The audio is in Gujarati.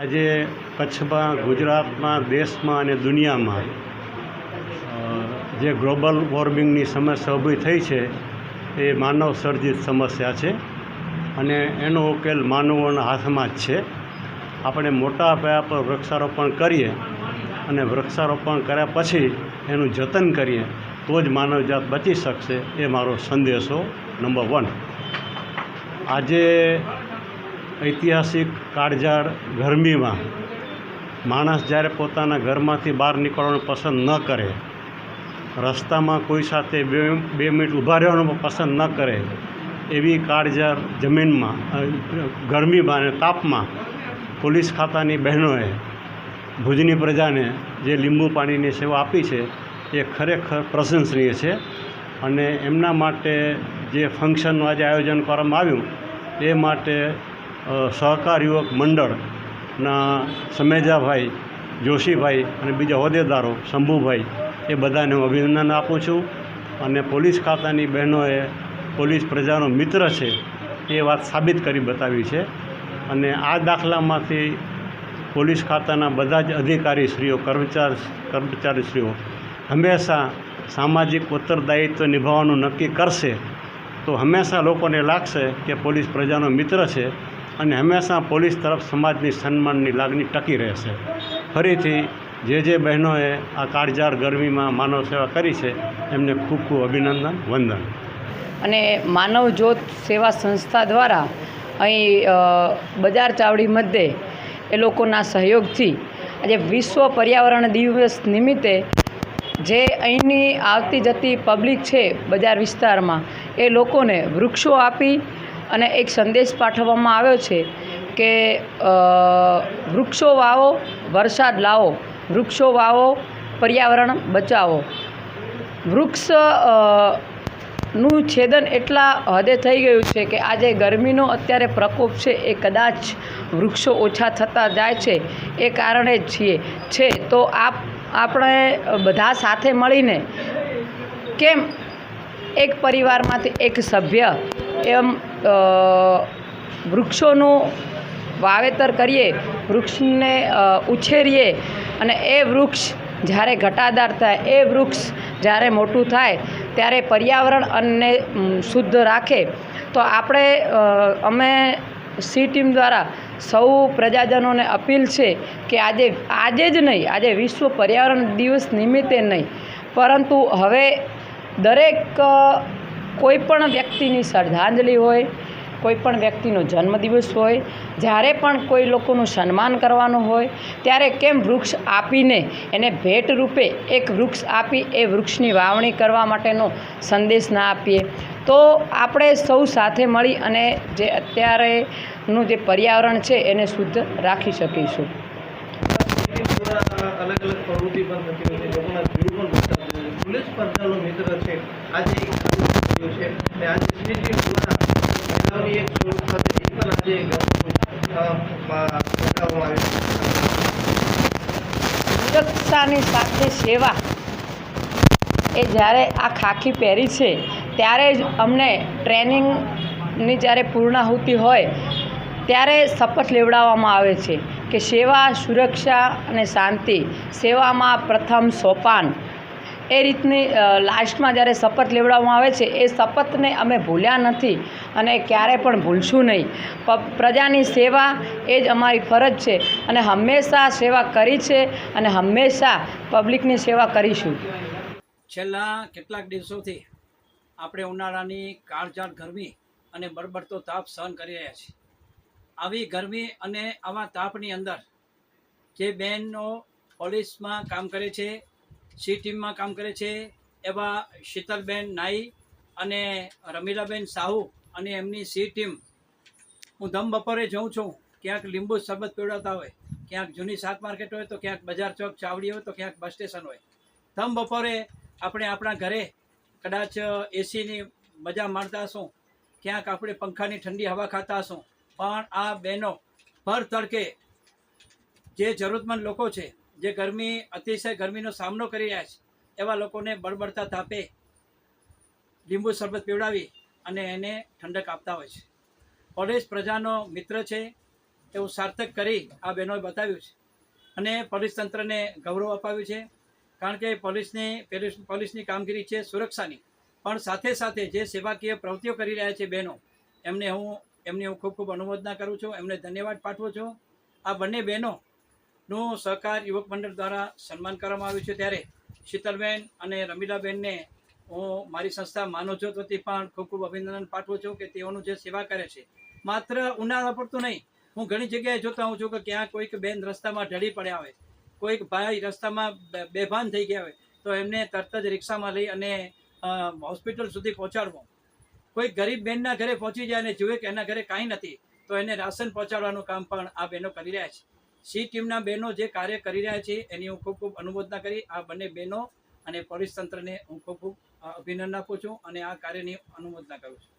આજે કચ્છમાં, ગુજરાતમાં, દેશમાં અને દુનિયામાં જે ગ્લોબલ વોર્મિંગની સમસ્યા ઊભી થઈ છે, એ માનવ સર્જિત સમસ્યા છે અને એનો ઉકેલ માનવોના હાથમાં જ છે. આપણે મોટા પાયા પર વૃક્ષારોપણ કરીએ અને વૃક્ષારોપણ કર્યા પછી એનું જતન કરીએ, તો જ માનવજાત બચી શકશે એ મારો સંદેશો નંબર વન. આજે ઐતિહાસિક કાળઝાળ ગરમીમાં માણસ જ્યારે પોતાના ઘરમાંથી બહાર નીકળવાનું પસંદ ન કરે, રસ્તામાં કોઈ સાથે બે બે મિનિટ ઊભા રહેવાનું પસંદ ન કરે, એવી કાળઝાળ જમીનમાં ગરમીમાં અને તાપમાં પોલીસ ખાતાની બહેનોએ ભુજની પ્રજાને જે લીંબુ પાણીની સેવા આપી છે, એ ખરેખર પ્રશંસનીય છે. અને એમના માટે જે ફંક્શનનું આજે આયોજન કરવામાં આવ્યું, એ માટે સહકાર યુવક મંડળના સમેજાભાઈ જોશીભાઈ અને બીજા હોદ્દેદારો શંભુભાઈ, એ બધાને હું અભિનંદન આપું છું. અને પોલીસ ખાતાની બહેનોએ પોલીસ પ્રજાનો મિત્ર છે, એ વાત સાબિત કરી બતાવી છે. અને આ દાખલામાંથી પોલીસ ખાતાના બધા જ અધિકારીશ્રીઓ, કર્મચારી, કર્મચારીશ્રીઓ હંમેશા સામાજિક ઉત્તરદાયિત્વ નિભાવવાનું નક્કી કરશે, તો હંમેશા લોકોને લાગશે કે પોલીસ પ્રજાનો મિત્ર છે. અને હંમેશા પોલીસ તરફ સમાજની સન્માનની લાગણી ટકી રહેશે. ફરીથી જે જે બહેનોએ આ કાળઝાળ ગરમીમાં માનવ સેવા કરી છે, એમને ખૂબ ખૂબ અભિનંદન, વંદન. અને માનવ જ્યોત સેવા સંસ્થા દ્વારા અહીં બજાર ચાવડી મધ્યે એ લોકોના સહયોગથી આજે વિશ્વ પર્યાવરણ દિવસ નિમિત્તે જે અહીંની આવતી જતી પબ્લિક છે બજાર વિસ્તારમાં, એ લોકોને વૃક્ષો આપી અને એક સંદેશ પાઠવવામાં આવ્યો છે કે વૃક્ષો વાવો, વરસાદ લાવો, વૃક્ષો વાવો, પર્યાવરણ બચાવો. વૃક્ષનું છેદન એટલા હદે થઈ ગયું છે કે આજે ગરમીનો અત્યારે પ્રકોપ છે એ કદાચ વૃક્ષો ઓછા થતા જાય છે એ કારણે જ છીએ. છે, તો આપ, આપણે બધા સાથે મળીને કેમ એક પરિવારમાંથી એક સભ્ય એમ વૃક્ષોનું વાવેતર કરીએ, વૃક્ષને ઉછેરીએ અને એ વૃક્ષ જ્યારે ઘટાદાર થાય, એ વૃક્ષ જ્યારે મોટું થાય, ત્યારે પર્યાવરણ અને શુદ્ધ રાખે. તો આપણે અમે સી ટીમ દ્વારા સૌ પ્રજાજનોને અપીલ છે કે આજે આજે જ નહીં, આજે વિશ્વ પર્યાવરણ દિવસ નિમિત્તે નહીં. પરંતુ હવે દરેક કોઈ પણ વ્યક્તિની શ્રદ્ધાંજલિ હોય, કોઈ પણ વ્યક્તિનો જન્મદિવસ હોય, જ્યારે પણ કોઈ લોકોનું સન્માન કરવાનું હોય, ત્યારે કેમ વૃક્ષ આપીને એને ભેટ રૂપે એક વૃક્ષ આપી એ વૃક્ષની વાવણી કરવા માટેનો સંદેશ ના આપીએ? તો આપણે સૌ સાથે મળી અને જે અત્યારેનું જે પર્યાવરણ છે એને શુદ્ધ રાખી શકીશું. અલગ અલગ પ્રવૃત્તિ પણ થતી હોય છે. લોકોના ભીડ પણ મિત્ર છે. આજે સુરક્ષાની સાથે સેવા. એ જ્યારે આ ખાખી પહેરી છે, ત્યારે જ અમને ટ્રેનિંગની જ્યારે પૂર્ણાહુતિ હોય, ત્યારે શપથ લેવડાવવામાં આવે છે કે સેવા, સુરક્ષા અને શાંતિ સેવામાં પ્રથમ સોપાન એ રીતની લાસ્ટમાં જ્યારે શપથ લેવડાવવામાં આવે છે, એ શપથને અમે ભૂલ્યા નથી અને ક્યારે પણ ભૂલશું નહીં. પ્રજાની સેવા એ જ અમારી ફરજ છે અને હંમેશા સેવા કરી છે અને હંમેશા પબ્લિકની સેવા કરીશું. છેલ્લા કેટલાક દિવસોથી આપણે ઉનાળાની કાળઝાળ ગરમી અને બળબડતો તાપ સહન કરી રહ્યા છીએ. આવી ગરમી અને આવા તાપની અંદર જે બહેનો પોલીસમાં કામ કરે છે સી ટીમમાં કામ કરે છે એવા શીતલબેન નાઈ અને રમીલાબેન સાહુ અને એમની સી ટીમ. હું ધમ બપોરે જઉં છું. ક્યાંક લીંબુ શરબત પીવડાવતા હોય, ક્યાંક જૂની શાક માર્કેટ હોય, તો ક્યાંક બજાર ચોક ચાવડી હોય, તો ક્યાંક બસ સ્ટેશન હોય. ધમ બપોરે આપણે આપણા ઘરે કદાચ એસીની મજા માણતા હશું, ક્યાંક આપણે પંખાની ઠંડી હવા ખાતા હશું. પણ આ બહેનો ભર તડકે જે જરૂરતમંદ લોકો છે જે ગરમી, અતિશય ગરમીનો સામનો કરી રહ્યા છે, એવા લોકોને બળબડતા તાપે લીંબુ શરબત પીવડાવી અને એને ઠંડક આપતા હોય છે. પોલીસ પ્રજાનો મિત્ર છે એવું સાર્થક કરી આ બહેનોએ બતાવ્યું છે અને પોલીસ તંત્રને ગૌરવ અપાવ્યું છે, કારણ કે પોલીસની પોલીસ પોલીસની કામગીરી છે સુરક્ષાની. પણ સાથે સાથે જે સેવાકીય પ્રવૃત્તિઓ કરી રહ્યા છે બહેનો, એમને હું, એમની હું ખૂબ ખૂબ અનુમોદના કરું છું, એમને ધન્યવાદ પાઠવું છું. આ બંને બહેનોનું સહકાર યુવક મંડળ દ્વારા સન્માન કરવામાં આવ્યું છે ત્યારે શીતલબેન અને રમીલાબેનને હું મારી સંસ્થા માનવજ્યોત વતી પણ ખૂબ ખૂબ અભિનંદન પાઠવું છું કે તેઓનું જે સેવા કરે છે. માત્ર ઉનાળા પડતું નહીં, હું ઘણી જગ્યાએ જોતા હોઉં છું કે ક્યાં કોઈક બેન રસ્તામાં ઢળી પડ્યા હોય, કોઈક ભાઈ રસ્તામાં બેભાન થઈ ગયા હોય, તો એમને તરત જ રિક્ષામાં લઈ અને હોસ્પિટલ સુધી પહોંચાડવું. કોઈ ગરીબ બહેનના ઘરે પહોંચી જાય અને જુએ કે એના ઘરે કાંઈ નથી, તો એને રાશન પહોંચાડવાનું કામ પણ આ બહેનો કરી રહ્યા છે. સી ટીમના બહેનો જે કાર્ય કરી રહ્યા છે, એની હું ખૂબ ખૂબ અનુમોદના કરી. આ બંને બહેનો અને પોલીસ તંત્રને હું ખૂબ ખૂબ અભિનંદન આપું છું અને આ કાર્યની અનુમોદના કરું છું.